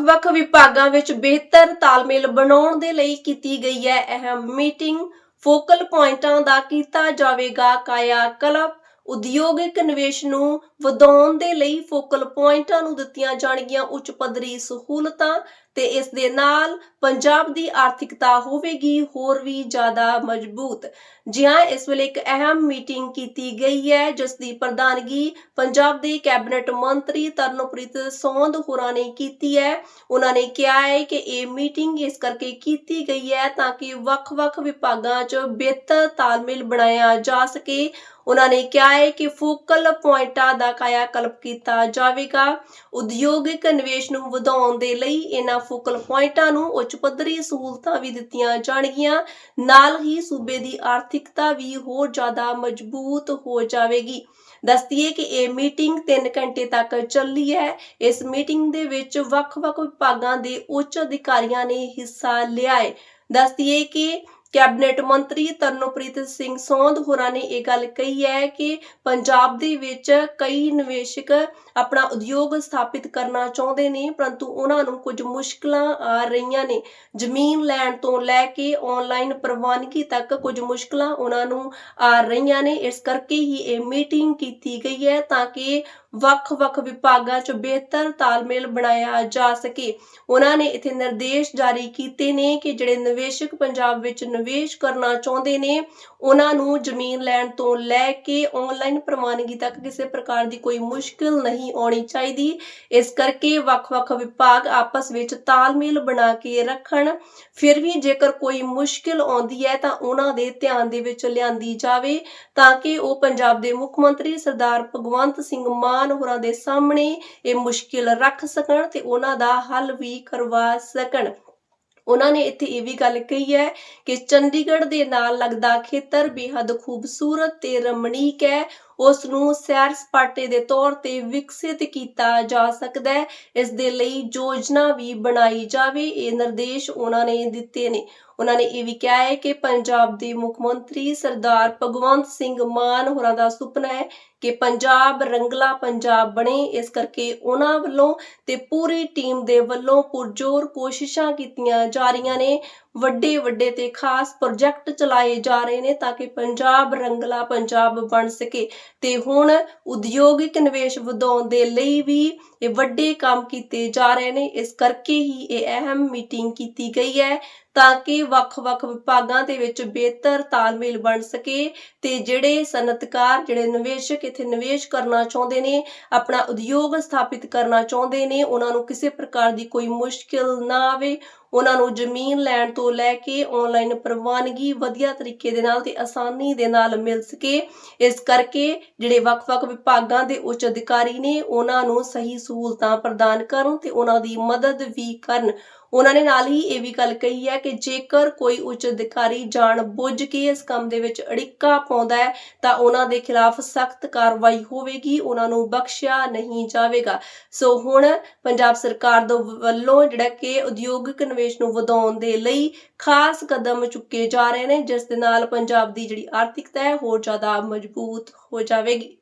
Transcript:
ਵੱਖ-ਵੱਖ ਵਿਭਾਗਾਂ ਵਿੱਚ ਬਿਹਤਰ ਤਾਲਮੇਲ ਬਣਾਉਣ ਦੇ ਲਈ ਕੀਤੀ ਗਈ ਹੈ। ਅਹਿਮ ਮੀਟਿੰਗ ਫੋਕਲ ਪੁਆਇੰਟਾਂ ਦਾ ਕੀਤਾ ਜਾਵੇਗਾ। ਕਾਇਆ ਕਲਪ ਉਦਯੋਗਿਕ ਨਿਵੇਸ਼ ਨੂੰ ਵਧਾਉਣ ਦੇ ਲਈ ਫੋਕਲ ਪੁਆਇੰਟਾਂ ਨੂੰ ਦਿੱਤੀਆਂ ਜਾਣਗੀਆਂ। ਉੱਚ ਪੱਧਰੀ ਸਹੂਲਤਾਂ ਤੇ ਇਸ ਦੇ ਨਾਲ ਪੰਜਾਬ ਦੀ ਆਰਥਿਕਤਾ ਹੋਵੇਗੀ ਹੋਰ ਵੀ ਜ਼ਿਆਦਾ ਮਜ਼ਬੂਤ। ਜੀ ਹਾਂ ਇਸ ਵੇਲੇ ਇੱਕ ਅਹਿਮ ਮੀਟਿੰਗ ਕੀਤੀ ਗਈ ਹੈ, ਜਿਸ ਦੀ ਪ੍ਰਧਾਨਗੀ ਪੰਜਾਬ ਦੇ ਕੈਬਨਿਟ ਮੰਤਰੀ ਤਰਨਪ੍ਰੀਤ ਸੌਂਦ ਹੋਰਾਂ ਨੇ ਕੀਤੀ ਹੈ। ਉਹਨਾਂ ਨੇ ਕਿਹਾ ਹੈ ਕਿ ਇਹ ਮੀਟਿੰਗ ਇਸ ਕਰਕੇ ਕੀਤੀ ਗਈ ਹੈ ਤਾਂ ਕਿ ਵੱਖ-ਵੱਖ ਵਿਭਾਗਾਂ 'ਚ ਬਿਹਤਰ ਤਾਲਮੇਲ ਬਣਾਇਆ ਜਾ ਸਕੇ। ਉਹਨਾਂ ਨੇ ਕਿਹਾ ਹੈ ਕਿ ਫੋਕਲ ਪੁਆਇੰਟਾਂ ਦਾ ਕਾਇਆ ਕਲਪ ਕੀਤਾ ਜਾਵੇਗਾ। ਉਦਯੋਗਿਕ ਨਿਵੇਸ਼ ਨੂੰ ਵਧਾਉਣ ਦੇ ਲਈ ਇਹਨਾਂ ਫੋਕਲ ਪੁਆਇੰਟਾਂ ਨੂੰ ਉੱਚ ਪੱਧਰੀ ਸਹੂਲਤਾਂ ਵੀ ਦਿੱਤੀਆਂ ਜਾਣਗੀਆਂ। ਨਾਲ ਹੀ ਸੂਬੇ ਦੀ ਆਰਥਿਕਤਾ ਵੀ ਹੋਰ ਜ਼ਿਆਦਾ ਮਜ਼ਬੂਤ ਹੋ ਜਾਵੇਗੀ। ਦੱਸਦੀਏ ਕਿ ਇਹ ਮੀਟਿੰਗ 3 ਘੰਟੇ ਤੱਕ ਚੱਲੀ ਹੈ। ਇਸ ਮੀਟਿੰਗ ਦੇ ਵਿੱਚ ਵੱਖ-ਵੱਖ ਵਿਭਾਗਾਂ ਦੇ ਉੱਚ ਅਧਿਕਾਰੀਆਂ ਨੇ ਹਿੱਸਾ ਲਿਆ ਹੈ। ਦੱਸਦੀਏ ਕਿ ਕੈਬਨਿਟ ਮੰਤਰੀ ਤਰਨਪ੍ਰੀਤ ਸਿੰਘ ਸੌਂਦ ਹੋਰਾਂ ਨੇ ਇਹ ਗੱਲ ਕਹੀ ਹੈ ਕਿ ਪੰਜਾਬ ਦੇ ਵਿੱਚ ਕਈ ਨਿਵੇਸ਼ਕ ਆਪਣਾ ਉਦਯੋਗ ਸਥਾਪਿਤ ਕਰਨਾ ਚਾਹੁੰਦੇ ਨੇ, ਪਰੰਤੂ ਉਹਨਾਂ ਨੂੰ ਕੁਝ ਮੁਸ਼ਕਲਾਂ ਆ ਰਹੀਆਂ ਨੇ। ਜ਼ਮੀਨ ਲੈਣ ਤੋਂ ਲੈ ਕੇ ਆਨਲਾਈਨ ਪ੍ਰਵਾਨਗੀ ਤੱਕ ਕੁਝ ਮੁਸ਼ਕਲਾਂ ਉਹਨਾਂ ਨੂੰ ਆ ਰਹੀਆਂ ਨੇ। ਇਸ ਕਰਕੇ ਹੀ ਇਹ ਮੀਟਿੰਗ ਕੀਤੀ ਗਈ ਹੈ ਤਾਂ ਕਿ ਵੱਖ-ਵੱਖ ਵਿਭਾਗਾਂ 'ਚ ਬਿਹਤਰ ਤਾਲਮੇਲ ਬਣਾਇਆ ਜਾ ਸਕੇ। ਉਹਨਾਂ ਨੇ ਇੱਥੇ ਨਿਰਦੇਸ਼ ਜਾਰੀ ਕੀਤੇ ਨੇ ਕਿ ਜਿਹੜੇ ਨਿਵੇਸ਼ਕ ਪੰਜਾਬ ਵਿੱਚ ਨਿਵੇਸ਼ ਕਰਨਾ ਚਾਹੁੰਦੇ ਨੇ, ਉਹਨਾਂ ਨੂੰ ਜ਼ਮੀਨ ਲੈਣ ਤੋਂ ਲੈ ਕੇ ਆਨਲਾਈਨ ਪ੍ਰਵਾਨਗੀ ਤੱਕ ਕਿਸੇ ਪ੍ਰਕਾਰ ਦੀ ਕੋਈ ਮੁਸ਼ਕਲ ਨਹੀਂ ਆਉਣੀ ਚਾਹੀਦੀ। ਇਸ ਕਰਕੇ ਵੱਖ-ਵੱਖ ਵਿਭਾਗ ਆਪਸ ਵਿੱਚ ਤਾਲਮੇਲ ਬਣਾ ਕੇ ਰੱਖਣ। ਫਿਰ ਵੀ ਜੇਕਰ ਕੋਈ ਮੁਸ਼ਕਲ ਆਉਂਦੀ ਹੈ ਤਾਂ ਉਹਨਾਂ ਦੇ ਧਿਆਨ ਦੇ ਵਿੱਚ ਲਿਆਂਦੀ ਜਾਵੇ, ਤਾਂ ਕਿ ਉਹ ਪੰਜਾਬ ਦੇ ਮੁੱਖ ਮੰਤਰੀ ਸਰਦਾਰ ਭਗਵੰਤ ਸਿੰਘ ਮਾਨ ਹੋਰਾਂ ਦੇ ਸਾਹਮਣੇ ਇਹ ਮੁਸ਼ਕਿਲ ਰੱਖ ਸਕਣ ਤੇ ਉਹਨਾਂ ਦਾ ਹੱਲ ਵੀ ਕਰਵਾ ਸਕਣ। ਉਹਨਾਂ ਨੇ ਇੱਥੇ ਇਹ ਵੀ ਗੱਲ ਕਹੀ ਹੈ ਕਿ ਚੰਡੀਗੜ੍ਹ ਦੇ ਨਾਲ ਲੱਗਦਾ ਖੇਤਰ ਬੇहद ਖੂਬਸੂਰਤ ਤੇ ਰਮਣੀਕ ਹੈ। ਉਸ ਨੂੰ ਸੈਰ ਸਪਾਟੇ ਦੇ ਤੌਰ ਤੇ ਵਿਕਸਿਤ ਕੀਤਾ ਜਾ ਸਕਦਾ ਹੈ। ਇਸ ਦੇ ਲਈ ਯੋਜਨਾ ਵੀ ਬਣਾਈ ਜਾਵੇ, ਇਹ ਨਿਰਦੇਸ਼ ਉਹਨਾਂ ਨੇ ਦਿੱਤੇ ਨੇ। ਉਹਨਾਂ ਨੇ ਇਹ ਵੀ ਕਿਹਾ ਹੈ ਕਿ ਪੰਜਾਬ ਦੇ ਮੁੱਖ ਮੰਤਰੀ ਸਰਦਾਰ ਭਗਵੰਤ ਸਿੰਘ ਮਾਨ ਹੋਰਾਂ ਦਾ ਸੁਪਨਾ ਹੈ ਕਿ ਪੰਜਾਬ ਰੰਗਲਾ ਪੰਜਾਬ ਬਣੇ। ਇਸ ਕਰਕੇ ਉਹਨਾਂ ਵੱਲੋਂ ਤੇ ਪੂਰੀ ਟੀਮ ਦੇ ਵੱਲੋਂ ਪੁਰਜੋਰ ਕੋਸ਼ਿਸ਼ਾਂ ਕੀਤੀਆਂ ਜਾ ਰਹੀਆਂ ਨੇ। ਵੱਡੇ ਵੱਡੇ ਤੇ ਖਾਸ ਪ੍ਰੋਜੈਕਟ ਚਲਾਏ ਜਾ ਰਹੇ ਨੇ ਤਾਂ ਕਿ ਪੰਜਾਬ ਰੰਗਲਾ ਪੰਜਾਬ ਬਣ ਸਕੇ। ਤੇ ਹੁਣ ਉਦਯੋਗਿਕ ਨਿਵੇਸ਼ ਵਧਾਉਣ ਦੇ ਲਈ ਵੀ ਇਹ ਵੱਡੇ ਕੰਮ ਕੀਤੇ ਜਾ ਰਹੇ ਨੇ। ਇਸ ਕਰਕੇ ਹੀ ਇਹ ਅਹਿਮ ਮੀਟਿੰਗ ਕੀਤੀ ਗਈ ਹੈ। ਤਾਂ ਕਿ ਵੱਖ-ਵੱਖ ਵਿਭਾਗਾਂ ਦੇ ਵਿੱਚ ਬਿਹਤਰ ਤਾਲਮੇਲ ਬਣ ਸਕੇ ਤੇ ਜਿਹੜੇ ਸਨਅਤਕਾਰ, ਜਿਹੜੇ ਨਿਵੇਸ਼ਕ ਇੱਥੇ ਨਿਵੇਸ਼ ਕਰਨਾ ਚਾਹੁੰਦੇ ਨੇ, ਆਪਣਾ ਉਦਯੋਗ ਸਥਾਪਿਤ ਕਰਨਾ ਚਾਹੁੰਦੇ ਨੇ, ਉਹਨਾਂ ਨੂੰ ਕਿਸੇ ਪ੍ਰਕਾਰ ਦੀ ਕੋਈ ਮੁਸ਼ਕਿਲ ਨਾ ਆਵੇ, ਉਹਨਾਂ ਨੂੰ ਜ਼ਮੀਨ ਲੈਣ ਤੋਂ ਲੈ ਕੇ ਆਨਲਾਈਨ ਪ੍ਰਵਾਨਗੀ ਵਧੀਆ ਤਰੀਕੇ ਦੇ ਨਾਲ ਤੇ ਆਸਾਨੀ ਦੇ ਨਾਲ ਮਿਲ ਸਕੇ। ਇਸ ਕਰਕੇ ਜਿਹੜੇ ਵੱਖ-ਵੱਖ ਵਿਭਾਗਾਂ ਦੇ ਉੱਚ ਅਧਿਕਾਰੀ ਨੇ, ਉਹਨਾਂ ਨੂੰ ਸਹੀ ਸਹੂਲਤਾਂ ਪ੍ਰਦਾਨ ਕਰਨ ਤੇ ਉਹਨਾਂ ਦੀ ਮਦਦ ਵੀ ਕਰਨ। ਉਹਨਾਂ ਨੇ ਨਾਲ ਹੀ ਇਹ ਵੀ ਗੱਲ ਕਹੀ ਹੈ ਕਿ ਜੇਕਰ ਕੋਈ ਉੱਚ ਅਧਿਕਾਰੀ ਜਾਣ ਬੁੱਝ ਕੇ ਇਸ ਕੰਮ ਦੇ ਵਿੱਚ ਅੜਿੱਕਾ ਪਾਉਂਦਾ ਹੈ, ਤਾਂ ਉਹਨਾਂ ਦੇ ਖਿਲਾਫ ਸਖਤ ਕਾਰਵਾਈ ਹੋਵੇਗੀ, ਉਹਨਾਂ ਨੂੰ ਬਖਸ਼ਿਆ ਨਹੀਂ ਜਾਵੇਗਾ। ਸੋ ਹੁਣ ਪੰਜਾਬ ਸਰਕਾਰ ਦੇ ਵੱਲੋਂ ਜਿਹੜਾ ਕਿ ਉਦਯੋਗਿਕ ਨਿਵੇਸ਼ ਨੂੰ ਵਧਾਉਣ ਦੇ ਲਈ ਖਾਸ ਕਦਮ ਚੁੱਕੇ ਜਾ ਰਹੇ ਨੇ, ਜਿਸ ਦੇ ਨਾਲ ਪੰਜਾਬ ਦੀ ਜਿਹੜੀ ਆਰਥਿਕਤਾ ਹੈ, ਹੋਰ ਜ਼ਿਆਦਾ ਮਜ਼ਬੂਤ ਹੋ ਜਾਵੇਗੀ।